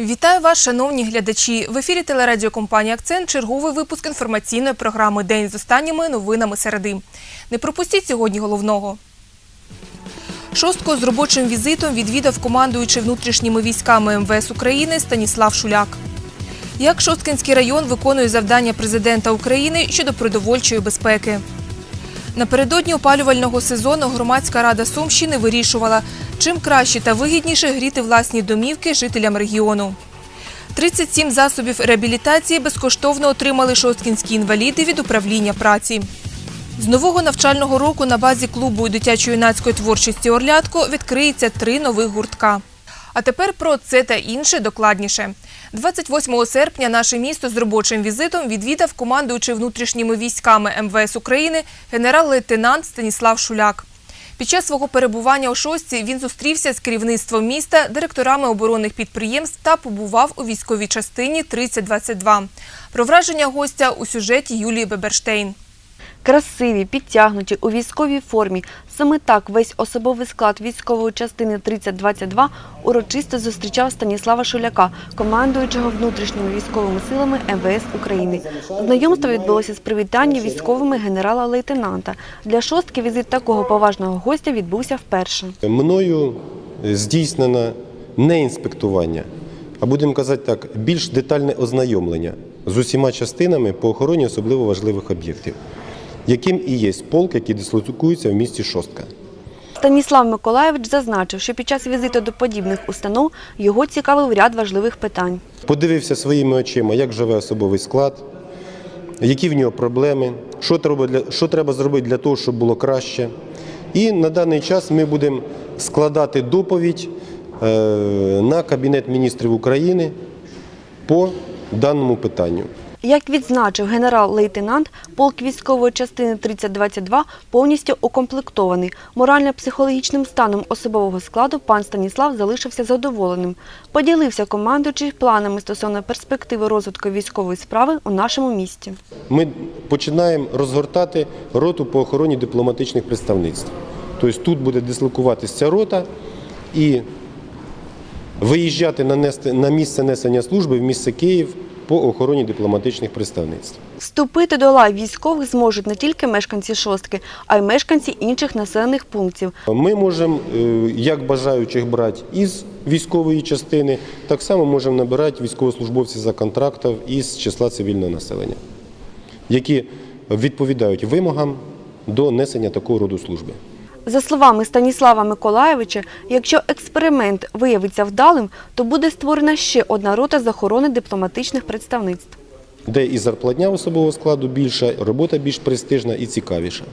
Вітаю вас, шановні глядачі. В ефірі телерадіокомпанії Акцент черговий випуск інформаційної програми День з останніми новинами середи. Не пропустіть сьогодні головного. Шостку з робочим візитом відвідав командуючий внутрішніми військами МВС України Станіслав Шуляк. Як Шосткинський район виконує завдання президента України щодо продовольчої безпеки. Напередодні опалювального сезону громадська рада Сумщини вирішувала, чим краще та вигідніше гріти власні домівки жителям регіону. 37 засобів реабілітації безкоштовно отримали шосткінські інваліди від управління праці. З нового навчального року на базі клубу дитячо-юнацької творчості Орлятко відкриється три нових гуртка. А тепер про це та інше докладніше. 28 серпня наше місто з робочим візитом відвідав командуючий внутрішніми військами МВС України генерал-лейтенант Станіслав Шуляк. Під час свого перебування у шостці він зустрівся з керівництвом міста, директорами оборонних підприємств та побував у військовій частині 3022. Про враження гостя у сюжеті Юлії Беберштейн. Красиві, підтягнуті у військовій формі. Саме так весь особовий склад військової частини 3022 урочисто зустрічав Станіслава Шуляка, командуючого внутрішніми військовими силами МВС України. Знайомство відбулося з привітання військовими генерала-лейтенанта. Для шостки візит такого поважного гостя відбувся вперше. Мною здійснено не інспектування, а будемо казати так, більш детальне ознайомлення з усіма частинами по охороні особливо важливих об'єктів, яким і є полк, який дислокується в місті Шостка. Станіслав Миколаєвич зазначив, що під час візиту до подібних установ його цікавив ряд важливих питань. Подивився своїми очима, як живе особовий склад, які в нього проблеми, що треба, для, що треба зробити для того, щоб було краще. І на даний час ми будемо складати доповідь е, на Кабінет міністрів України по даному питанню. Як відзначив генерал-лейтенант, полк військової частини 3022 повністю укомплектований. Морально-психологічним станом особового складу пан Станіслав залишився задоволеним. Поділився командуючий планами стосовно перспективи розвитку військової справи у нашому місті. Ми починаємо розгортати роту по охороні дипломатичних представництв. Тобто тут буде дислокуватися рота і виїжджати на, на місце несення служби в місце Київ по охороні дипломатичних представництв. Вступити до лав військових зможуть не тільки мешканці шостки, а й мешканці інших населених пунктів. Ми можемо, е, як бажаючих брати із військової частини, так само можемо набирати військовослужбовців за контрактом із числа цивільного населення, які відповідають вимогам до несення такого роду служби. За словами Станіслава Миколаєвича, якщо експеримент виявиться вдалим, то буде створена ще одна рота з охорони дипломатичних представництв. де і зарплатня особового складу більша, робота більш престижна і цікавіша.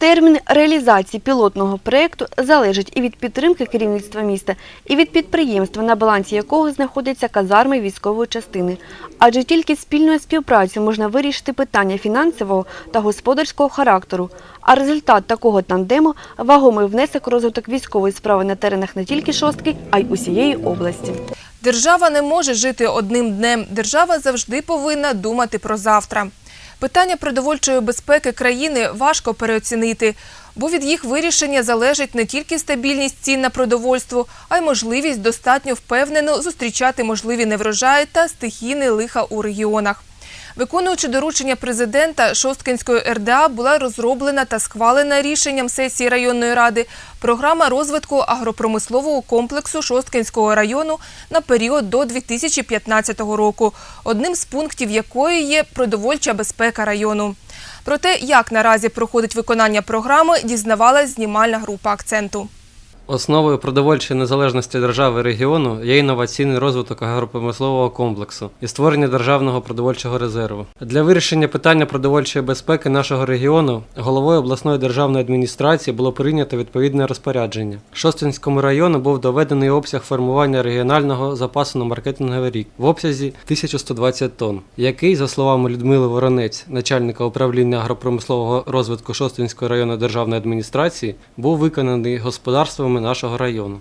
Термін реалізації пілотного проєкту залежить і від підтримки керівництва міста, і від підприємства, на балансі якого знаходяться казарми військової частини. Адже тільки спільною співпрацею можна вирішити питання фінансового та господарського характеру. А результат такого тандему – вагомий внесок розвиток військової справи на теренах не тільки шостки, а й усієї області. Держава не може жити одним днем. Держава завжди повинна думати про завтра. Питання продовольчої безпеки країни важко переоцінити, бо від їх вирішення залежить не тільки стабільність цін на продовольство, а й можливість достатньо впевнено зустрічати можливі неврожаї та стихійні лиха у регіонах. Виконуючи доручення президента Шосткинської РДА була розроблена та схвалена рішенням сесії районної ради програма розвитку агропромислового комплексу Шосткинського району на період до 2015 року, одним з пунктів якої є продовольча безпека району. Про те, як наразі проходить виконання програми, дізнавалась знімальна група акценту. Основою продовольчої незалежності держави і регіону є інноваційний розвиток агропромислового комплексу і створення державного продовольчого резерву. Для вирішення питання продовольчої безпеки нашого регіону головою обласної державної адміністрації було прийнято відповідне розпорядження. Шостинському району був доведений обсяг формування регіонального запасу на маркетинговий рік в обсязі 1120 тонн, який, за словами Людмили Воронець, начальника управління агропромислового розвитку Шостинської районної державної адміністрації, був виконаний господарствами нашого району.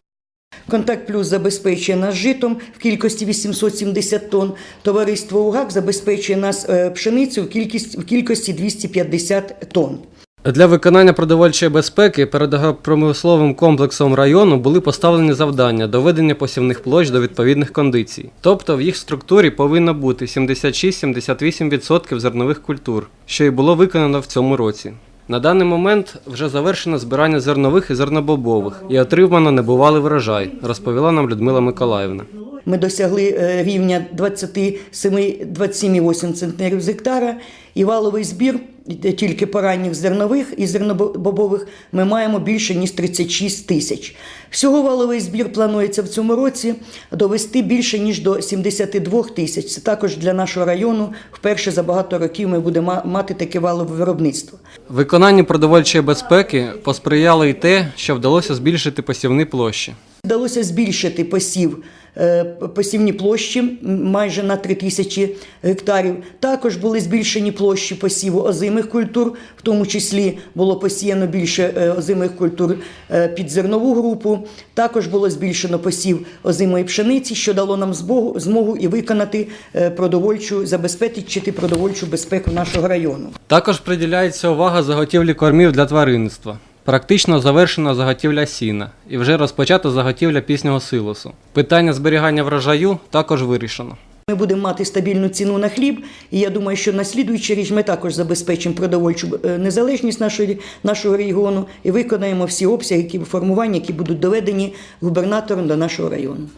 Контакт Плюс забезпечує нас житом в кількості 870 тонн. Товариство УГАК забезпечує нас е, пшеницю в кількість- в кількості 250 тонн. Для виконання продовольчої безпеки перед агропромисловим комплексом району були поставлені завдання доведення посівних площ до відповідних кондицій. Тобто в їх структурі повинно бути 76-78% зернових культур, що і було виконано в цьому році. На даний момент вже завершено збирання зернових і зернобобових і отримано небувалий врожай, розповіла нам Людмила Миколаївна. Ми досягли е, рівня 27 27,8 центнерів з гектара, і валовий збір тільки по ранніх зернових і зернобобових ми маємо більше ніж 36 тисяч. Всього валовий збір планується в цьому році довести більше ніж до 72 тисяч. Це також для нашого району вперше за багато років ми будемо мати таке валове виробництво. Виконанню продовольчої безпеки посприяло й те, що вдалося збільшити посівні площі. Вдалося збільшити посів, е, посівні площі майже на 3 тисячі гектарів. Також були збільшені площі посіву озимих культур, в тому числі було посіяно більше е, озимих культур е, під зернову групу. Також було збільшено посів озимої пшениці, що дало нам змогу і виконати продовольчу, забезпечити продовольчу безпеку нашого району. Також приділяється увага заготівлі кормів для тваринництва. Практично завершена заготівля сіна і вже розпочата заготівля піснього силосу. Питання зберігання врожаю також вирішено. Ми будемо мати стабільну ціну на хліб, і я думаю, що на слідуючий річ ми також забезпечимо продовольчу е, незалежність нашої, нашого регіону і виконаємо всі обсяги які, формування, які будуть доведені губернатором до нашого району.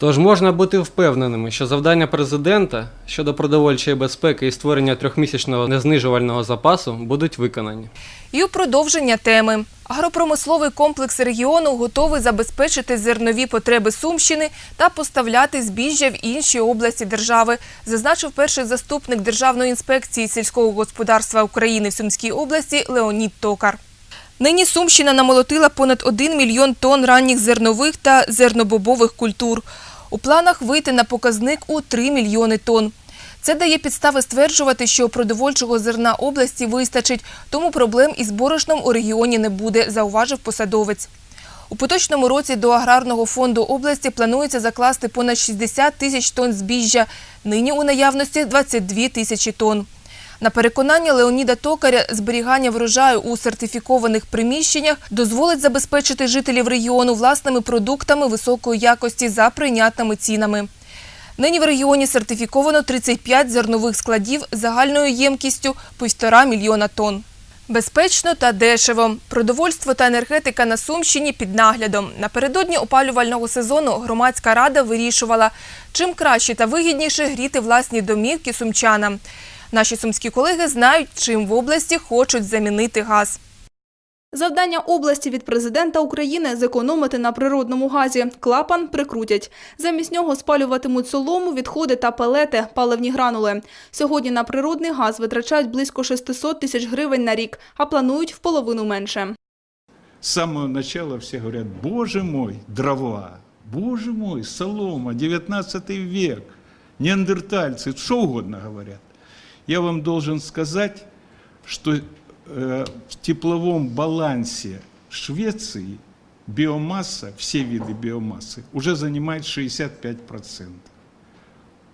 Тож можна бути впевненими, що завдання президента щодо продовольчої безпеки і створення трьохмісячного незнижувального запасу будуть виконані. І у продовження теми. Агропромисловий комплекс регіону готовий забезпечити зернові потреби Сумщини та поставляти збіжжя в інші області держави, зазначив перший заступник Державної інспекції сільського господарства України в Сумській області Леонід Токар. Нині Сумщина намолотила понад 1 мільйон тонн ранніх зернових та зернобобових культур. У планах вийти на показник у 3 мільйони тонн. Це дає підстави стверджувати, що продовольчого зерна області вистачить, тому проблем із борошном у регіоні не буде, зауважив посадовець. У поточному році до аграрного фонду області планується закласти понад 60 тисяч тонн збіжжя. Нині у наявності 22 тисячі тонн. На переконання Леоніда Токаря, зберігання врожаю у сертифікованих приміщеннях дозволить забезпечити жителів регіону власними продуктами високої якості за прийнятними цінами. Нині в регіоні сертифіковано 35 зернових складів загальною ємкістю півтора мільйона тонн. Безпечно та дешево. Продовольство та енергетика на Сумщині під наглядом. Напередодні опалювального сезону громадська рада вирішувала, чим краще та вигідніше гріти власні домівки сумчанам. Наші сумські колеги знають, чим в області хочуть замінити газ. Завдання області від президента України зекономити на природному газі. Клапан прикрутять. Замість нього спалюватимуть солому, відходи та пелети, паливні гранули. Сьогодні на природний газ витрачають близько 600 тисяч гривень на рік, а планують в половину менше. С самого начала все говорят, боже мой, дрова, боже мой, солома, 19 век, неандертальцы, что угодно говорят. Я вам должен сказать, что э, в тепловом балансе Швеции биомасса, все виды биомассы, уже занимает 65%.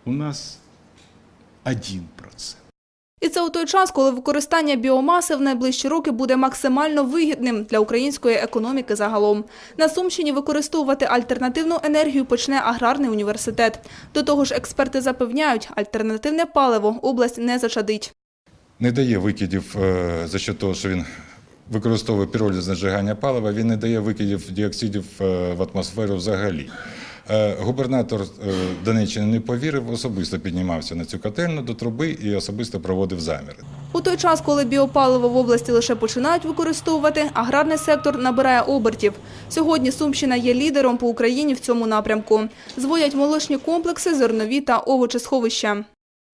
У нас 1%. І це у той час, коли використання біомаси в найближчі роки буде максимально вигідним для української економіки загалом. На Сумщині використовувати альтернативну енергію почне аграрний університет. До того ж, експерти запевняють, альтернативне паливо область не зачадить. не дає викидів е, за що того, що він використовує піроліз зажигання палива, він не дає викидів діоксидів е, в атмосферу взагалі. Е, Губернатор е, Донеччини не повірив, особисто піднімався на цю котельну до труби і особисто проводив заміри. У той час, коли біопаливо в області лише починають використовувати, аграрний сектор набирає обертів. Сьогодні Сумщина є лідером по Україні в цьому напрямку. Зводять молочні комплекси, зернові та овочесховища.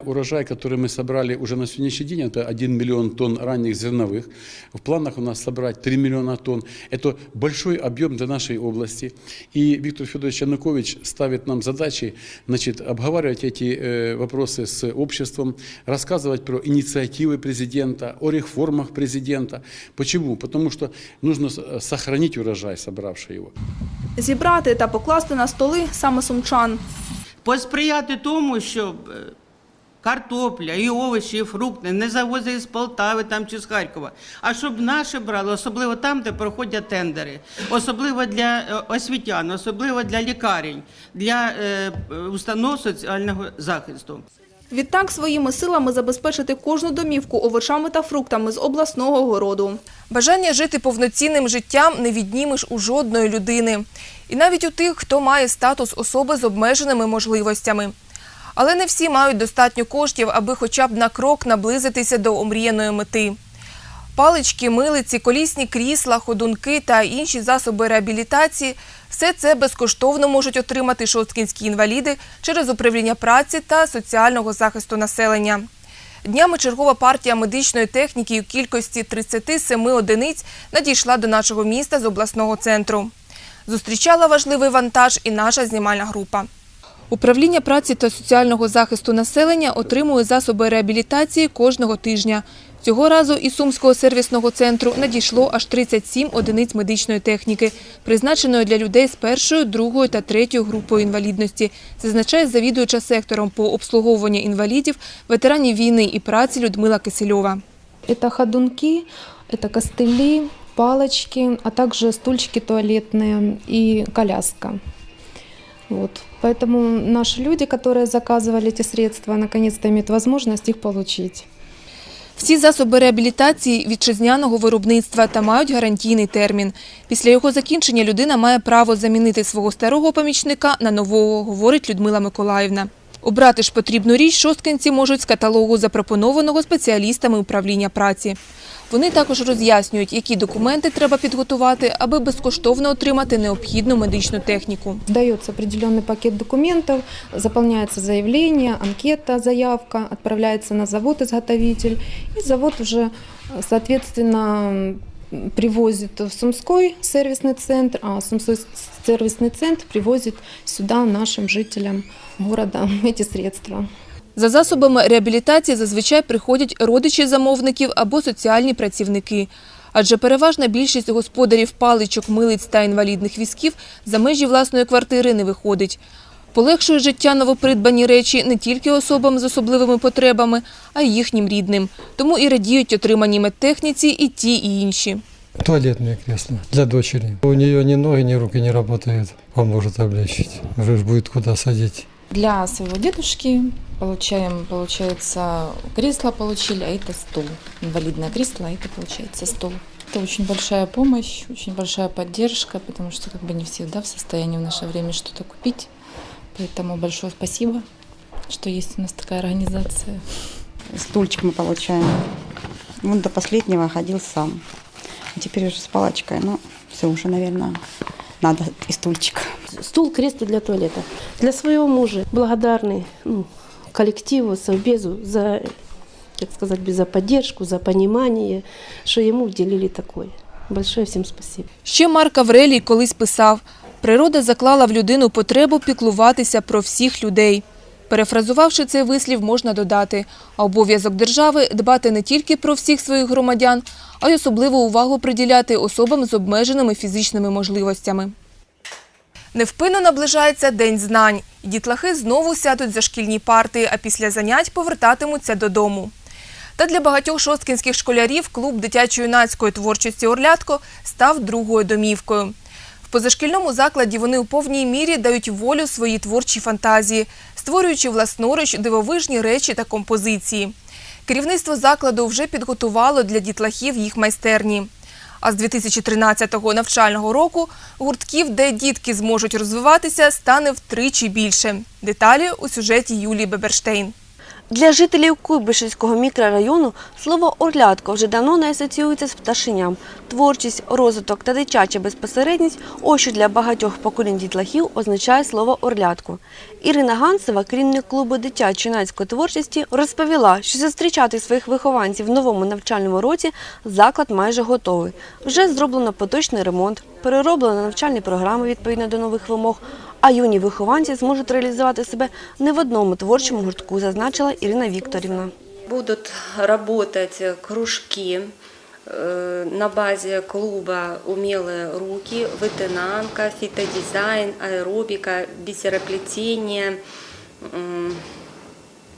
Урожай, который мы собрали уже на сегодняшний день, это 1 миллион тонн ранних зерновых. В планах у нас собрать 3 миллиона тонн. Это большой объем для нашей области. И Виктор Федорович Янукович ставит нам задачи значит, обговаривать эти э, вопросы с обществом, рассказывать про инициативы президента, о реформах президента. Почему? Потому что нужно с- сохранить урожай, собравший его. Зібрати та покласти на столи саме сумчан. посприяти тому, щоб е, картопля, і овочі, і фрукти не завозили з Полтави там чи з Харкова, а щоб наші брали, особливо там, де проходять тендери, особливо для е, освітян, особливо для лікарень, для е, установ соціального захисту. Відтак своїми силами забезпечити кожну домівку овочами та фруктами з обласного городу. Бажання жити повноцінним життям не віднімеш у жодної людини. І навіть у тих, хто має статус особи з обмеженими можливостями. Але не всі мають достатньо коштів, аби хоча б на крок наблизитися до омріяної мети. Палички, милиці, колісні крісла, ходунки та інші засоби реабілітації – все це безкоштовно можуть отримати шосткінські інваліди через управління праці та соціального захисту населення. Днями чергова партія медичної техніки у кількості 37 одиниць надійшла до нашого міста з обласного центру. Зустрічала важливий вантаж і наша знімальна група. Управління праці та соціального захисту населення отримує засоби реабілітації кожного тижня. Цього разу із Сумського сервісного центру надійшло аж 37 одиниць медичної техніки, призначеної для людей з першою, другою та третьою групою інвалідності, зазначає завідуюча сектором по обслуговуванню інвалідів, ветеранів війни і праці Людмила Кисельова. Это ходунки, это костыли, палочки, а также стульчики туалетные и коляска. Вот. Поэтому наши люди, которые заказывали эти средства, наконец-то имеют возможность их получить. Всі засоби реабілітації вітчизняного виробництва та мають гарантійний термін. Після його закінчення людина має право замінити свого старого помічника на нового, говорить Людмила Миколаївна. Обрати ж потрібну річ шосткинці можуть з каталогу, запропонованого спеціалістами управління праці. Вони також роз'яснюють, які документи треба підготувати, аби безкоштовно отримати необхідну медичну техніку. Дается определенный пакет документов, заполняется заявление, анкета, заявка, отправляется на завод-изготовитель, и завод уже, э, соответственно, м, привозит в Сумской сервисный центр, а Сумской с- сервисный центр привозит сюда нашим жителям города эти средства. За засобами реабілітації зазвичай приходять родичі замовників або соціальні працівники. Адже переважна більшість господарів паличок, милиць та інвалідних візків за межі власної квартири не виходить. Полегшує життя новопридбані речі не тільки особам з особливими потребами, а й їхнім рідним. Тому і радіють отриманій медтехніці і ті, і інші. Туалетное кресло для дочери. У нее ни ноги, ни руки не работают. Поможет облегчить. Уже ж будет куда садить. Для своего дедушки получаем, получается, кресло получили, а это стул. Инвалидное кресло, а это получается стул. Это очень большая помощь, очень большая поддержка, потому что как бы не всегда в состоянии в наше время что-то купить. Поэтому большое спасибо, что есть у нас такая организация. Стульчик мы получаем. Он до последнего ходил сам. А теперь уже с палочкой. Ну, все уже, наверное, надо и стульчик. Стул, кресло для туалета. Для своего мужа благодарный ну, коллективу, Совбезу за, как сказать, за поддержку, за понимание, что ему уделили такое. Большое всем спасибо. Ще Марк Аврелій колись писав «Природа заклала в людину потребу піклуватися про всіх людей». Перефразувавши цей вислів, можна додати, а обов'язок держави – дбати не тільки про всіх своїх громадян, а й особливу увагу приділяти особам з обмеженими фізичними можливостями. Невпинно наближається День знань. І дітлахи знову сядуть за шкільні парти, а після занять повертатимуться додому. Та для багатьох шосткінських школярів клуб дитячо-юнацької творчості «Орлятко» став другою домівкою. В позашкільному закладі вони у повній мірі дають волю своїй творчій фантазії, створюючи власноруч дивовижні речі та композиції. Керівництво закладу вже підготувало для дітлахів їх майстерні. А з 2013 навчального року гуртків, де дітки зможуть розвиватися, стане втричі більше. Деталі у сюжеті Юлії Беберштейн. Для жителів Куйбишевського мікрорайону слово «орлятко» вже давно не асоціюється з пташенням. Творчість, розвиток та дитяча безпосередність – ось що для багатьох поколінь дітлахів означає слово «орлятко». Ірина Ганцева, керівник клубу дитячо-юнацької творчості, розповіла, що зустрічати своїх вихованців в новому навчальному році заклад майже готовий. Вже зроблено поточний ремонт, перероблено навчальні програми відповідно до нових вимог, а юні вихованці зможуть реалізувати себе не в одному творчому гуртку, зазначила Ірина Вікторівна. Будут работать кружки э, на базе клуба «Умелые руки», вытынанка, фитодизайн, аэробика, бисероплетение,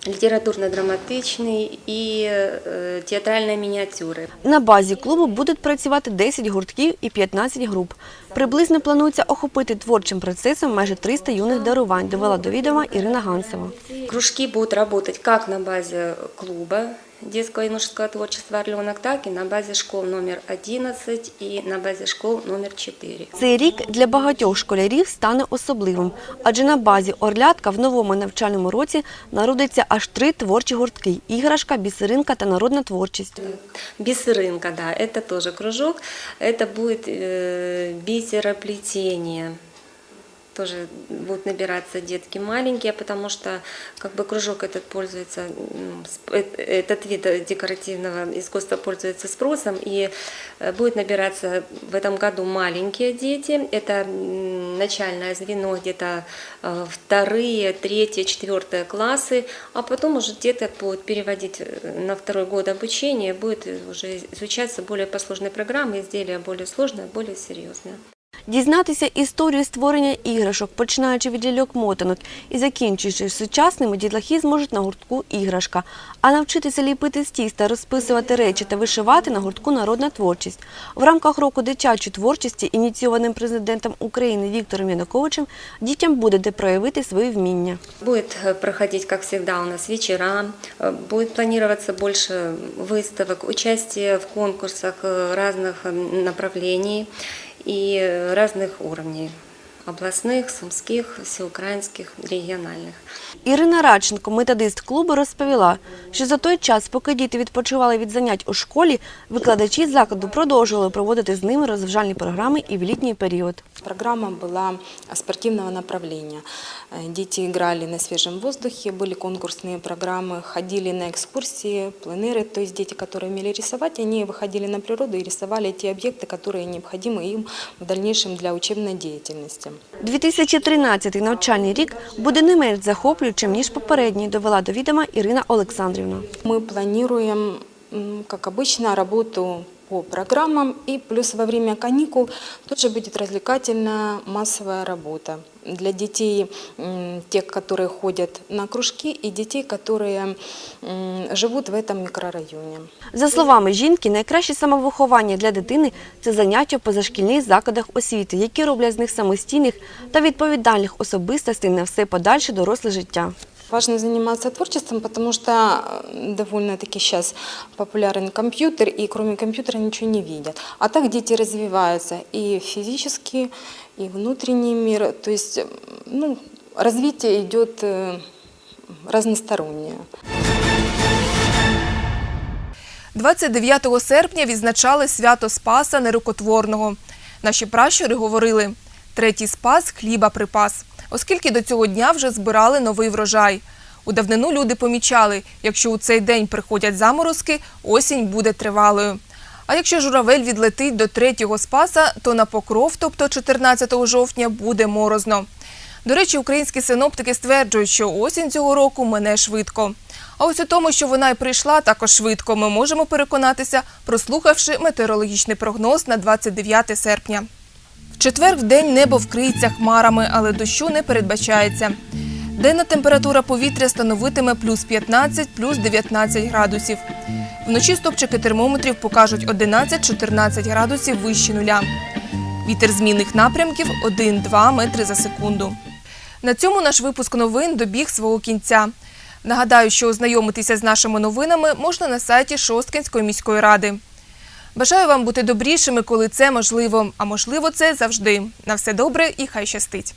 м, литературно-драматичный и э, театральные миниатюры. На базі клубу будуть працювати 10 гуртків і 15 груп. Приблизно планується охопити творчим процесом майже 300 юних дарувань, довела до відома Ірина Гансова. Кружки будут работать как на базе клуба детского и юношеского творчества «Орленок», так и на базе школ номер 11 и на базе школ номер 4. Цей рік для багатьох школярів стане особливим, адже на базі Орлятка в новому навчальному році народиться аж три творчі гуртки – іграшка, бісеринка та народна творчість. Бисерынка, да, это тоже кружок. Это будет э, бисероплетение. Тоже будут набираться детки маленькие, потому что как бы кружок этот пользуется, э, этот вид декоративного искусства пользуется спросом и э, будет набираться в этом году маленькие дети. Это начальное звено, где-то э, вторые, третьи, четвертые классы, а потом уже деток будут переводить на второй год обучения, будет уже изучаться более по сложной программе, изделия более сложные, более серьезные. Дізнатися історію створення іграшок, починаючи від ляльок-мотанок і закінчуючи сучасними, дітлахи зможуть на гуртку «Іграшка». А навчитися ліпити з тіста, розписувати речі та вишивати на гуртку «Народна творчість». В рамках року дитячої творчості, ініційованим президентом України Віктором Януковичем, дітям буде де проявити свої вміння. Будет э, проходить, как всегда, у нас вечера, э, будет планироваться больше выставок, участие в конкурсах э, разных э, направлений и разных уровней областных, сумских, всеукраинских, региональных. Ірина Радченко, методист клубу, розповіла, що за той час, поки діти відпочивали від занять у школі, викладачі закладу продовжували проводити з ними розважальні програми і в літній період. Программа была спортивного направления. Э, Дети играли на свежем воздухе, были конкурсные программы, ходили на экскурсии, пленеры. То есть дети, которые умели рисовать, они выходили на природу и рисовали те объекты, которые необходимы им в дальнейшем для учебной деятельности. 2013 навчальний рік буде не менш захоплюючим, ніж попередній, довела до відома Ірина Олександрівна. Ми плануємо, як звичайно, работу по программам и плюс во время каникул тоже будет развлекательная массовая работа для детей, м, тех, которые ходят на кружки, и детей, которые м, живут в этом микрорайоне. За словами жінки, найкраще самовиховання для дитини це заняття в позашкільних закладах освіти, які роблять з них самостійних та відповідальних особистостей на все подальше доросле життя. Важно заниматься творчеством, потому что э, довольно-таки сейчас популярен компьютер, и кроме компьютера ничего не видят. А так дети развиваются и физически, и внутренний мир. То есть ну, развитие идет э, разностороннее. 29 серпня відзначали свято Спаса Нерукотворного. Наші пращури говорили третій спас хліба припас, оскільки до цього дня вже збирали новий врожай. У давнину люди помічали, якщо у цей день приходять заморозки, осінь буде тривалою. А якщо журавель відлетить до третього спаса, то на покров, тобто 14 жовтня, буде морозно. До речі, українські синоптики стверджують, що осінь цього року мине швидко. А ось у тому, що вона й прийшла також швидко, ми можемо переконатися, прослухавши метеорологічний прогноз на 29 серпня. Четвер в день небо вкриється хмарами, але дощу не передбачається. Денна температура повітря становитиме плюс 15, плюс 19 градусів. Вночі стопчики термометрів покажуть 11-14 градусів вище нуля. Вітер змінних напрямків 1-2 метри за секунду. На цьому наш випуск новин добіг свого кінця. Нагадаю, що ознайомитися з нашими новинами можна на сайті Шосткинської міської ради. Бажаю вам бути добрішими, коли це можливо, а можливо це завжди. На все добре і хай щастить.